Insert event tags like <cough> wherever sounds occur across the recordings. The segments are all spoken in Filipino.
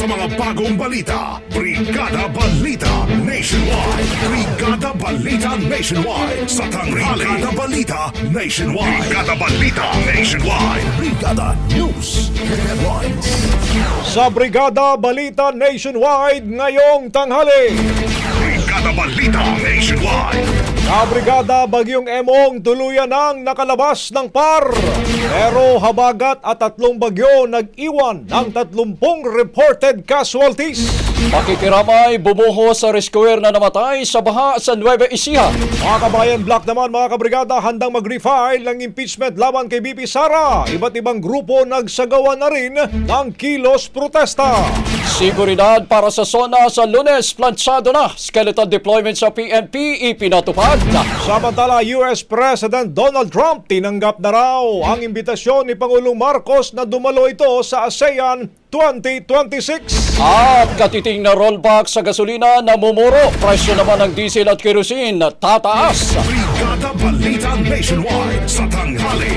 Sa mga bagong balita. Brigada Balita Nationwide. Brigada Balita Nationwide. Sa tanghali. Brigada Balita Nationwide. Brigada Balita Nationwide. Brigada News Headlines. Sa Brigada Balita Nationwide ngayong tanghali. Brigada Balita Nationwide. Sa Brigada Bagyong Emong tuluyan ng nakalabas ng par. Pero habagat at tatlong bagyo nag-iwan ng 30 reported casualties. Pakikiramay bumuho sa rescuer na namatay sa baha sa Nueva Ecija. Mga kabayan Black naman mga kabrigada handang mag-refile ng impeachment laban kay BP Sara. Iba't ibang grupo nagsagawa na rin ng kilos protesta. Seguridad para sa zona sa lunes, planchado na. Skeletal deployment sa PNP ipinatupad. Samantala, US President Donald Trump tinanggap na raw ang imbitasyon ni Pangulong Marcos na dumalo ito sa ASEAN 2026. At katiting na rollback sa gasolina na mumuro. Presyo naman ng diesel at kerosene tataas. Brigada Balita Nationwide. Sa tanghali.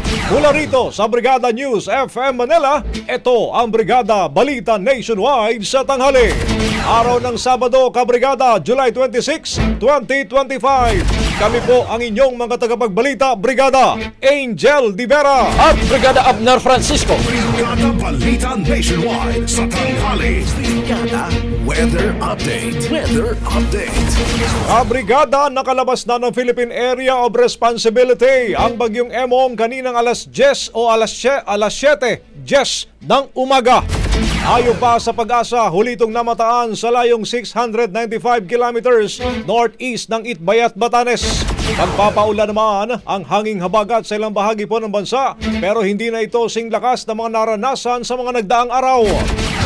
Mula rito sa Brigada News FM Manila, ito ang Brigada Balita Nationwide sa tanghali. Araw ng Sabado, Kabrigada, July 26, 2025. Kami po ang inyong mga tagapagbalita, Brigada Angel Di Vera. At Brigada Abner Francisco. Brigada Balita Nationwide. Sa tanghali. Brigada Weather Update. Weather Update. Kabrigada, nakalabas na ng Philippine Area of Responsibility ang bagyong Emong kaninang alas 10 o alas 7, alas 7, 10 ng umaga. Ayon pa sa pag-asa, huli itong namataan sa layong 695 kilometers northeast ng Itbayat, Batanes. Magpapaula naman ang hanging habagat sa ilang bahagi po ng bansa pero hindi na ito sing lakas na mga naranasan sa mga nagdaang araw.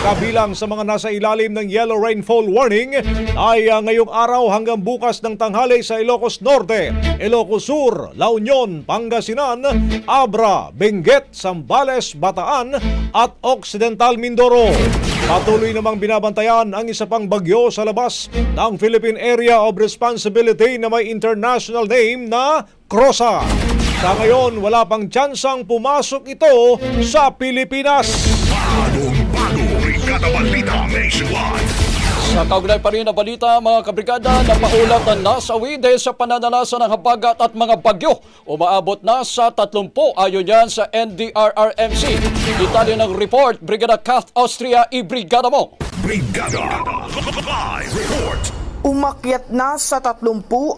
Kabilang sa mga nasa ilalim ng yellow rainfall warning ay ah, ngayong araw hanggang bukas ng tanghali sa Ilocos Norte, Ilocos Sur, La Union, Pangasinan, Abra, Benguet, Zambales, Bataan at Occidental Mindoro. Patuloy namang binabantayan ang isa pang bagyo sa labas ng Philippine Area of Responsibility na may international name na Crosa. Sa ngayon, wala pang tsansang pumasok ito sa Pilipinas. Brigada Balita Nationwide. Sa kaugnay pa rin na balita, mga kabrigada, napaulat na nasawi dahil sa pananalasa ng habagat at mga bagyo. Umaabot na sa 30 ayon yan sa NDRRMC. Detalye ng report, Brigada Kath Austria, i-brigada mo. Brigada Live Report. Umakyat na sa 30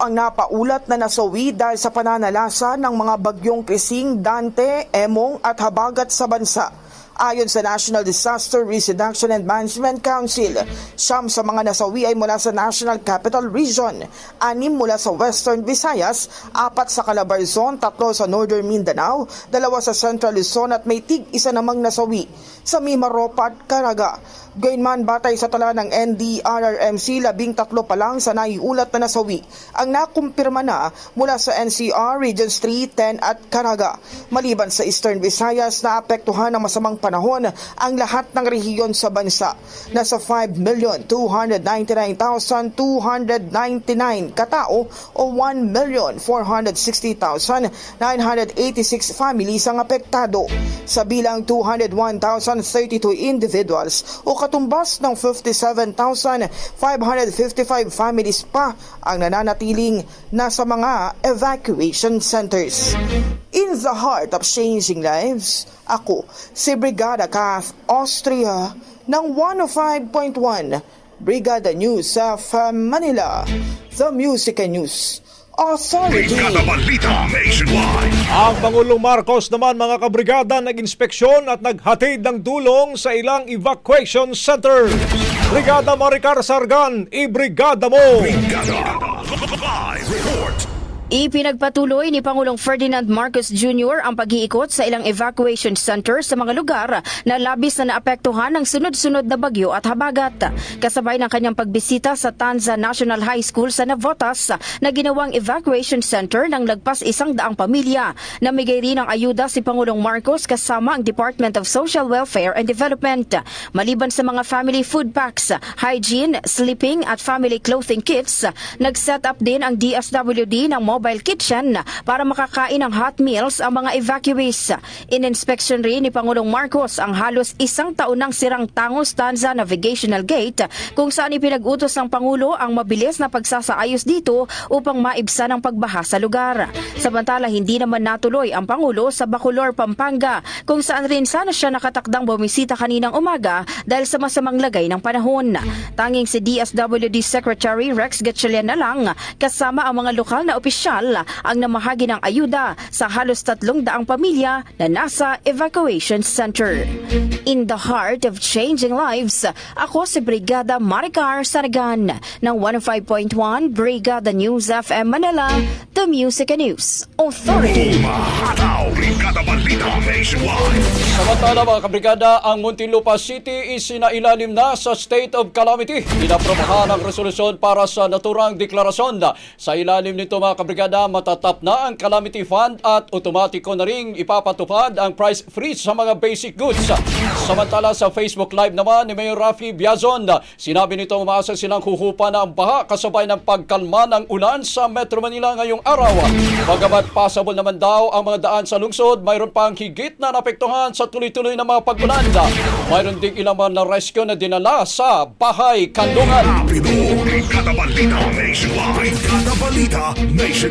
ang napaulat na nasawi dahil sa pananalasa ng mga bagyong Krising, Dante, Emong at Habagat sa bansa. Ayon sa National Disaster Risk Reduction and Management Council, siyam sa mga nasawi ay mula sa National Capital Region, anim mula sa Western Visayas, apat sa Calabarzon, tatlo sa Northern Mindanao, dalawa sa Central Luzon at may tig isa namang nasawi sa Mimaropa at Caraga. Gayunman batay sa tala ng NDRRMC, labing tatlo pa lang sa naiulat na nasawi ang nakumpirma na mula sa NCR, Regions 3, 10 at Caraga. Maliban sa Eastern Visayas na apektuhan ng masamang panahon ang lahat ng rehiyon sa bansa. Nasa 5,299,299 katao o 1,460,986 families ang apektado. Sa bilang 201,032 individuals o katumbas ng 57,555 families pa ang nananatiling nasa mga evacuation centers. In the heart of changing lives, ako si Brigada Kath Austria ng 105.1 Brigada News of Manila, The Music and News Authority. Brigada Balita Nationwide. Ang Pangulong Marcos naman mga kabrigada nag-inspeksyon at naghatid ng tulong sa ilang evacuation centers. Brigada Maricar Sargan, i-brigada mo! Brigada. Ipinagpatuloy ni Pangulong Ferdinand Marcos Jr. ang pag-iikot sa ilang evacuation center sa mga lugar na labis na naapektuhan ng sunod-sunod na bagyo at habagat. Kasabay ng kanyang pagbisita sa Tanza National High School sa Navotas na ginawang evacuation center ng lagpas isang daang pamilya. Namigay rin ng ayuda si Pangulong Marcos kasama ang Department of Social Welfare and Development. Maliban sa mga family food packs, hygiene, sleeping at family clothing kits, nag-set up din ang DSWD ng mobile kitchen para makakain ng hot meals ang mga evacuees. In-inspection rin ni Pangulong Marcos ang halos isang taon ng sirang Tangos Tanza Navigational Gate kung saan ipinag-utos ng Pangulo ang mabilis na pagsasaayos dito upang maibsan ang pagbaha sa lugar. Samantala, hindi naman natuloy ang Pangulo sa Bacolor, Pampanga kung saan rin sana siya nakatakdang bumisita kaninang umaga dahil sa masamang lagay ng panahon. Tanging si DSWD Secretary Rex Gatchalian na lang kasama ang mga lokal na opisyal ang namahagi ng ayuda sa halos tatlong daang pamilya na nasa evacuation center. In the heart of changing lives, ako si Brigada Maricar Saragan ng 105.1 Brigada News FM Manila, The Music and News Authority. Umahataw, Brigada Balita Nationwide. Samantala mga kabrigada, ang Muntinlupa City isinailalim na sa state of calamity. Inaprobahan ang resolusyon para sa naturang deklarasyon. Sa ilalim nito mga kabrigada, matatap na ang calamity fund at otomatiko na ring ipapatupad ang price freeze sa mga basic goods. Samantala sa Facebook Live naman ni Mayor Rafi Biazon, sinabi nito umaasa silang huhupa na ang baha kasabay ng pagkalma ng ulan sa Metro Manila ngayong araw. Bagamat possible naman daw ang mga daan sa lungsod, mayroon pang higit na napektuhan sa tuloy-tuloy na mga pagbulan. Mayroon ding ilang mga na-rescue na dinala sa bahay kandungan. Rapido, Brigada Balita Nationwide. Brigada Balita Nationwide.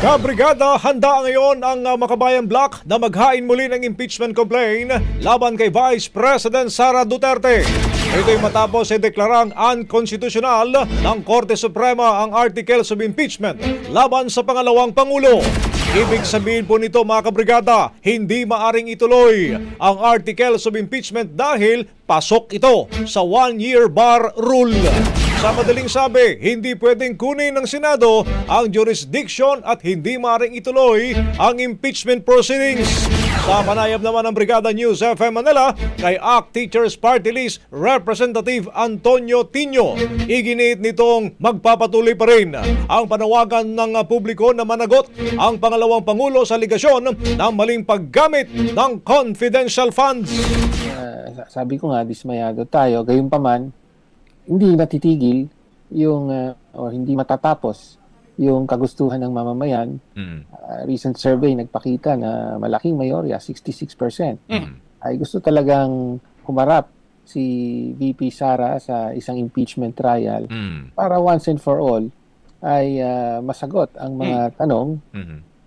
Kabrigada, handa ngayon ang uh, Makabayan Block na maghain muli ng impeachment complaint laban kay Vice President Sara Duterte. Ito'y matapos ay deklarang unconstitutional ng Korte Suprema ang articles of impeachment laban sa pangalawang Pangulo. Ibig sabihin po nito mga kabrigada, hindi maaring ituloy ang articles of impeachment dahil pasok ito sa one-year bar rule. Sa madaling sabi, hindi pwedeng kunin ng Senado ang jurisdiction at hindi maring ituloy ang impeachment proceedings. Sa panayam naman ng Brigada News FM Manila kay ACT Teachers Party List Representative Antonio Tino. Iginit nitong magpapatuloy pa rin ang panawagan ng publiko na managot ang pangalawang pangulo sa ligasyon ng maling paggamit ng confidential funds. Ah, sabi ko nga, dismayado tayo. Gayunpaman, hindi natitigil yung, ah, or hindi matatapos yung kagustuhan ng mamamayan. Ah, recent survey nagpakita na malaking mayorya, 66%. Ay gusto talagang humarap si VP Sara sa isang impeachment trial para once and for all ay ah, masagot ang mga tanong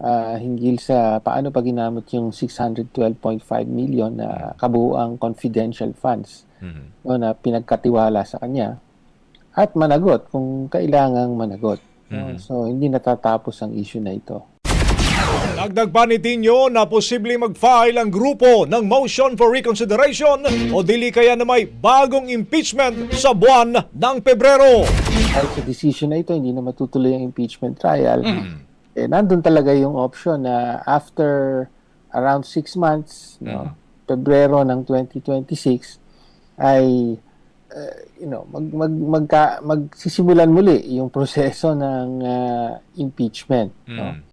ah, hinggil sa paano pa ginamit yung 612.5 million na kabuuang confidential funds no, na pinagkatiwala sa kanya at managot kung kailangang managot. no? So hindi natatapos ang issue na ito. Dagdag pa ni Tino na posibleng mag-file ang grupo ng motion for reconsideration o dili kaya na may bagong impeachment sa buwan ng Pebrero. Dahil sa decision na ito, hindi na matutuloy ang impeachment trial. Eh, nandun talaga yung option na after around six months, no, Pebrero ng 2026, ay uh, you know, mag, mag, magka, magsisimulan muli yung proseso <laughs> ng uh, impeachment. No?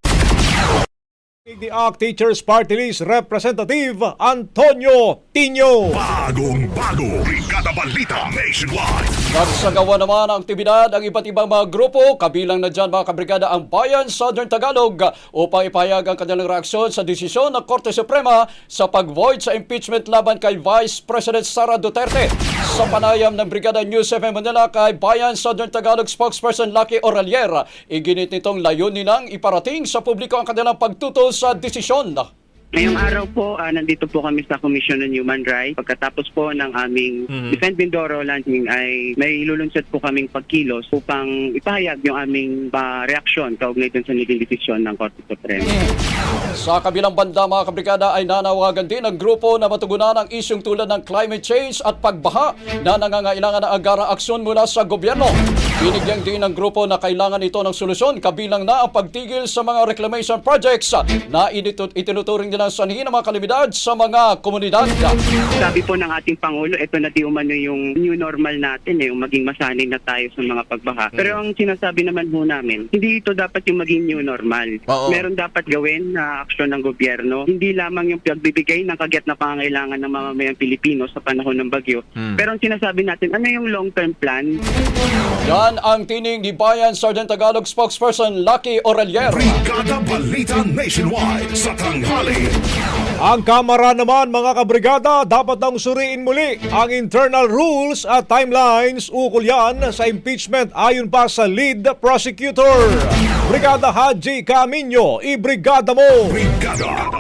The ACT Teachers Party List Representative Antonio Tino. Bagong bago, Brigada Balita Nationwide. Nagsagawa naman ang aktibidad ang iba't ibang mga grupo, kabilang na dyan mga kabrigada ang Bayan Southern Tagalog upang ipahayag ang kanilang reaksyon sa desisyon ng Korte Suprema sa pag-void sa impeachment laban kay Vice President Sara Duterte. Sa panayam ng Brigada News 7 Manila kay Bayan Southern Tagalog spokesperson Lucky Oralier, iginit nitong layunin ng iparating sa publiko ang kanilang pagtutol sa desisyon. Ngayong araw po, ah, nandito po kami sa Commission on Human Rights. Pagkatapos po ng aming Defend Mindoro launching ay may ilulunsad po kaming pagkilos upang ipahayag yung aming ah, reaksyon kaugnay dun sa naging desisyon ng Korte Suprema. Sa kabilang banda mga kabrigada ay nanawagan din ang grupo na matugunan ang isyong tulad ng climate change at pagbaha na nangangailangan ng agarang aksyon mula sa gobyerno. Binigyan din ng grupo na kailangan ito ng solusyon kabilang na ang pagtigil sa mga reclamation projects na itinuturing din ang sanhi ng mga kalimidad sa mga komunidad. Sabi po ng ating Pangulo, ito na di umano yung new normal natin, eh, yung maging masanay na tayo sa mga pagbaha. Pero ang sinasabi naman po namin, hindi ito dapat yung maging new normal. Meron dapat gawin na aksyon ng gobyerno. Hindi lamang yung pagbibigay ng kagyat na pangangailangan ng mamamayang Pilipino sa panahon ng bagyo. Pero ang sinasabi natin, ano yung long-term plan? Yan ang tining ni Bayan Sergeant Tagalog spokesperson Lucky Orelier. Brigada Balita Nationwide sa tanghali. Ang Kamara naman mga kabrigada dapat nang suriin muli ang internal rules at timelines ukol yan sa impeachment ayon pa sa lead prosecutor. Brigada Haji Camino, ibrigada mo! Brigada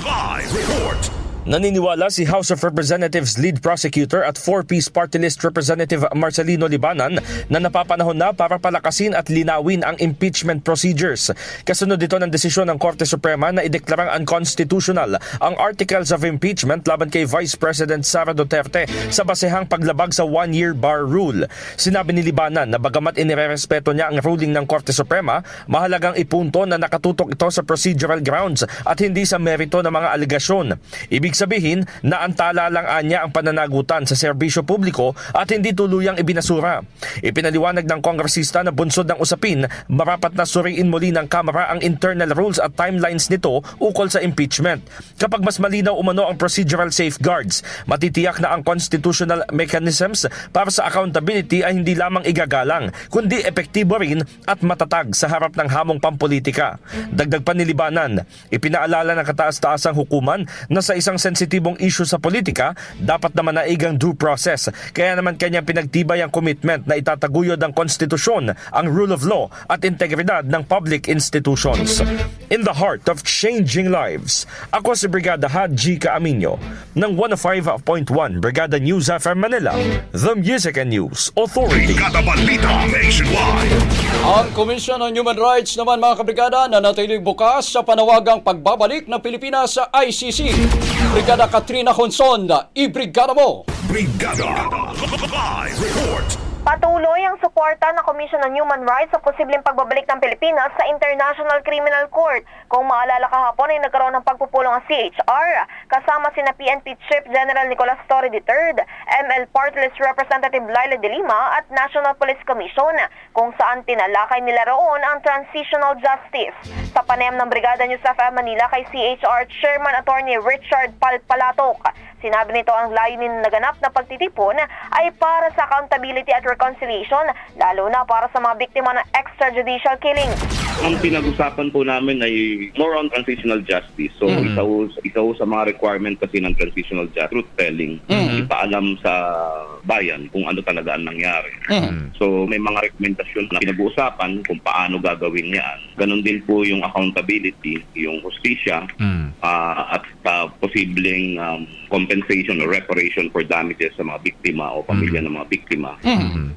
Live Report. Naniniwala si House of Representatives lead prosecutor at 4-piece party list representative Marcelino Libanan na napapanahon na para palakasin at linawin ang impeachment procedures. Kasunod ito ng desisyon ng Korte Suprema na ideklarang unconstitutional ang articles of impeachment laban kay Vice President Sara Duterte sa basehang paglabag sa one-year bar rule. Sinabi ni Libanan na bagamat inirerespeto niya ang ruling ng Korte Suprema, mahalagang ipunto na nakatutok ito sa procedural grounds at hindi sa merito ng mga aligasyon. Ibig sabihin na antala lang anya ang pananagutan sa serbisyo publiko at hindi tuluyang ibinasura. Ipinaliwanag ng kongresista na bunsod ng usapin, marapat na suriin muli ng Kamara ang internal rules at timelines nito ukol sa impeachment. Kapag mas malinaw umano ang procedural safeguards, matitiyak na ang constitutional mechanisms para sa accountability ay hindi lamang igagalang, kundi epektibo rin at matatag sa harap ng hamong pampolitika. Dagdag pa ni Libanan, ipinaalala ng kataas-taasang hukuman na sa isang sensitibong issue sa politika, dapat naman naigang due process. Kaya naman kanyang pinagtibay ang commitment na itataguyod ang konstitusyon, ang rule of law at integridad ng public institutions. In the heart of changing lives, ako si Brigada Haji Kaaminyo ng 105.1 Brigada News FM Manila, The Music and News Authority. Brigada Balita Nationwide. Ang Commission on Human Rights naman mga kabrigada na natiling bukas sa panawagang pagbabalik ng Pilipinas sa ICC. Brigada Katrina Honson, ibrigada mo! Brigada Live Report. Patuloy ang suporta ng Commission on Human Rights sa posibleng pagbabalik ng Pilipinas sa International Criminal Court. Kung maalala kahapon ay nagkaroon ng pagpupulong ang CHR kasama sina PNP Chief General Nicolas Torre III, ML Party List Representative Laila De Lima at National Police Commission kung saan tinalakay nila roon ang transitional justice. Sa panayam ng Brigada News FM Manila kay CHR Chairman Attorney Richard Palpalatok, Sinabi nito ang layunin ng naganap na pagtitipon ay para sa accountability at reconciliation, lalo na para sa mga biktima ng extrajudicial killing. Ang pinag-usapan po namin ay more on transitional justice. So isa, ho, isa ho sa mga requirement kasi ng transitional justice, truth telling, ipaalam sa bayan kung ano talaga ang nangyari. So may mga rekomendasyon na pinag-uusapan kung paano gagawin yan. Ganon din po yung accountability, yung hustisya, ah, at ah, posibleng um, compensation or reparation for damages sa mga biktima o pamilya ng mga biktima.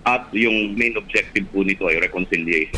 At yung main objective po nito ay reconciliation.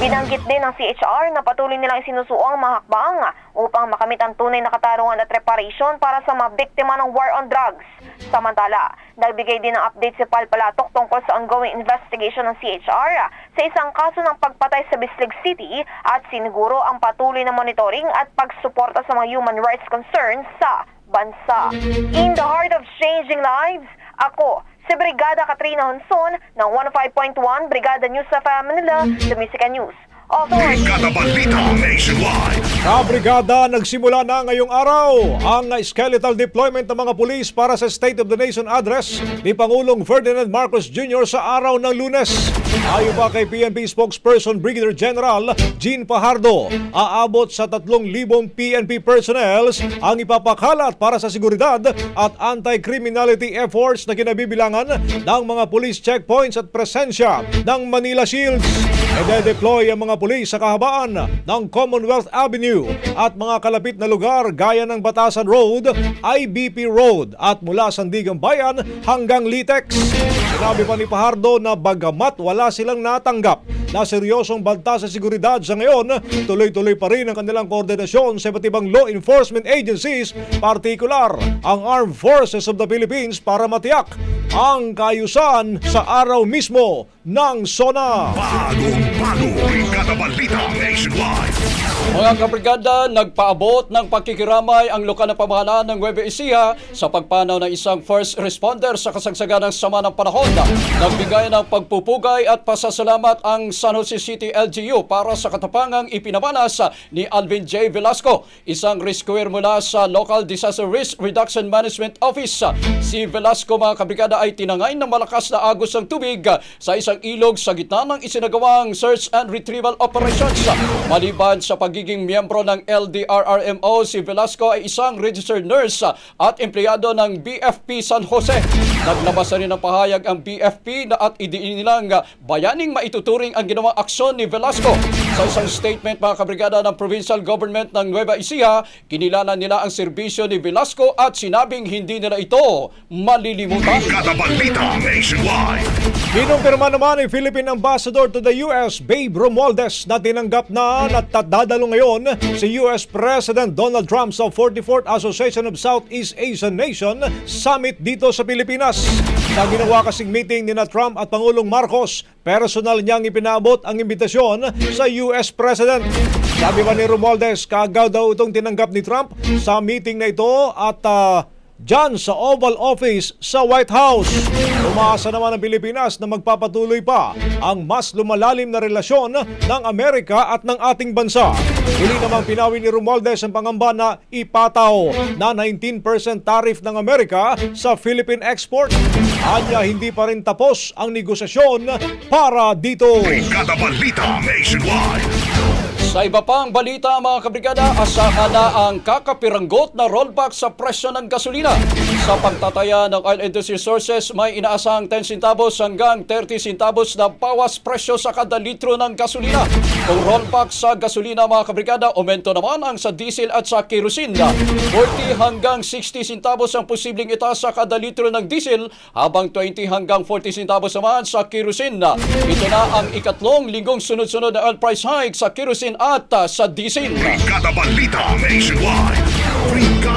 Binanggit din ng CHR na patuloy nilang isinusuong mga hakbang upang makamit ang tunay na katarungan at reparation para sa mga biktima ng war on drugs. Samantala, nagbigay din ng update si Palpalatok tungkol sa ongoing investigation ng CHR sa isang kaso ng pagpatay sa Bislig City at siniguro ang patuloy na monitoring at pagsuporta sa mga human rights concerns sa bansa. In the heart of changing lives, ako si Brigada Katrina Honson ng 105.1 Brigada News sa Manila, the Music and News. Authority. Brigada Balita Nationwide. Sa brigada, nagsimula na ngayong araw ang skeletal deployment ng mga pulis para sa State of the Nation address ni Pangulong Ferdinand Marcos Jr. sa araw ng lunes. Ayon pa kay PNP spokesperson Brigadier General Jean Pajardo, aabot sa 3,000 PNP personnel ang ipapakalat para sa seguridad at anti-criminality efforts na kinabibilangan ng mga police checkpoints at presensya ng Manila Shields. Ede-deploy ang mga pulis sa kahabaan ng Commonwealth Avenue at mga kalapit na lugar gaya ng Batasan Road, IBP Road at mula Sandigan Bayan hanggang Litex. Sinabi pa ni Pahardo na bagamat wala silang natanggap na seryosong banta sa seguridad sa ngayon, tuloy-tuloy pa rin ang kanilang koordinasyon sa iba't ibang law enforcement agencies, partikular ang Armed Forces of the Philippines para matiyak ang kayusan sa araw mismo ng SONA. Bagong bago. Brigada Balita Nationwide. Mga kabrigada, nagpaabot ng pakikiramay ang lokal na pamahalaan ng Nueva Ecija sa pagpanaw ng isang first responder sa kasagsagan ng sama ng panahon. Nagbigay ng pagpupugay at pasasalamat ang San Jose City LGU para sa katapangang ipinamanas ni Alvin J. Velasco, isang rescuer mula sa Local Disaster Risk Reduction Management Office. Si Velasco mga kabrigada ay tinangay ng malakas na agos ng tubig sa isang ilog sa gitna ng isinagawang search and retrieval operations. Maliban sa pagiging miyembro ng LDRRMO, si Velasco ay isang registered nurse at empleyado ng BFP San Jose. Naglabas na rin ng pahayag ang BFP na at idinilang bayaning maituturing ang ginawang aksyon ni Velasco. Sa isang statement mga kabrigada ng provincial government ng Nueva Ecija, kinilala nila ang serbisyo ni Velasco at sinabing hindi nila ito malilimutan. Brigada Balita Nationwide. Kinumpirma naman ni Philippine Ambassador to the US, Babe Romualdez, na tinanggap na at dadalo ngayon si US President Donald Trump sa 44th Association of Southeast Asian Nation Summit dito sa Pilipinas. Sa ginawa kasing meeting ni na Trump at Pangulong Marcos, personal niyang ipinaabot ang imbitasyon sa US President. Sabi pa ni Romualdez, kagaw daw itong tinanggap ni Trump sa meeting na ito at ah, Diyan sa Oval Office sa White House. Umaasa naman ang Pilipinas na magpapatuloy pa ang mas lumalalim na relasyon ng Amerika at ng ating bansa. Huli namang pinawi ni Romualdez ang pangamba na ipataw na 19% tariff ng Amerika sa Philippine export. Anya hindi pa rin tapos ang negosasyon para dito. Brigada Balita Nationwide. Sa iba pang balita mga kabrigada, asahan na ang kakapiranggot na rollback sa presyo ng gasolina. Sa pagtataya ng oil industry sources, may inaasahang 10 centavos hanggang 30 centavos na bawas presyo sa kada litro ng gasolina. Kung rollback sa gasolina mga kabrigada, aumento naman ang sa diesel at sa kerosene. 40 hanggang 60 centavos ang posibleng itaas sa kada litro ng diesel, habang 20 hanggang 40 centavos naman sa kerosene. Ito na ang ikatlong linggong sunod-sunod na oil price hike sa kerosene at uh, sa diesel. Brigada Balita Nationwide.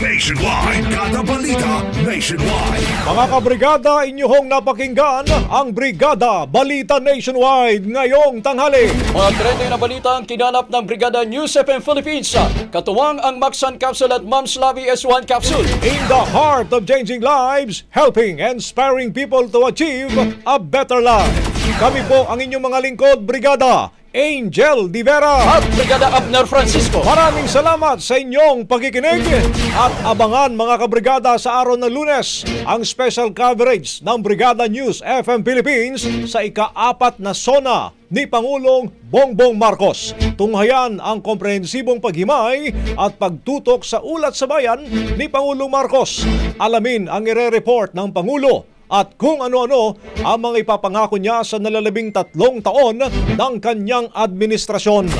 Nationwide. Brigada Balita Nationwide. Mga kabrigada, inyong napakinggan ang Brigada Balita Nationwide ngayong tanghali. Mga trending na balita ang kinanap ng Brigada News FM Philippines. Katuwang ang Maxan Capsule at Mams Lavi S1 Capsule. In the heart of changing lives, helping and inspiring people to achieve a better life. Kami po ang inyong mga lingkod, Brigada Angel Di Vera. At Brigada Abner Francisco. Maraming salamat sa inyong pagkikinig at abangan mga kabrigada sa araw ng lunes ang special coverage ng Brigada News FM Philippines sa ika-apat na sona ni Pangulong Bongbong Marcos. Tunghayan ang komprehensibong paghimay at pagtutok sa ulat sa bayan ni Pangulong Marcos. Alamin ang ire-report ng Pangulo at kung ano-ano ang mga ipapangako niya sa nalalabing tatlong taon ng kanyang administrasyon.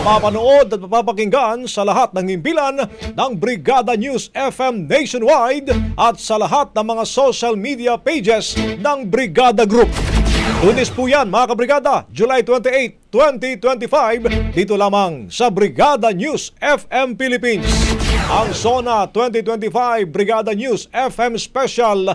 Mapapanood at mapapakinggan sa lahat ng himpilan ng Brigada News FM nationwide at sa lahat ng mga social media pages ng Brigada Group. Lunes po yan mga kabrigada, July 28, 2025, dito lamang sa Brigada News FM Philippines. Ang SONA 2025 Brigada News FM Special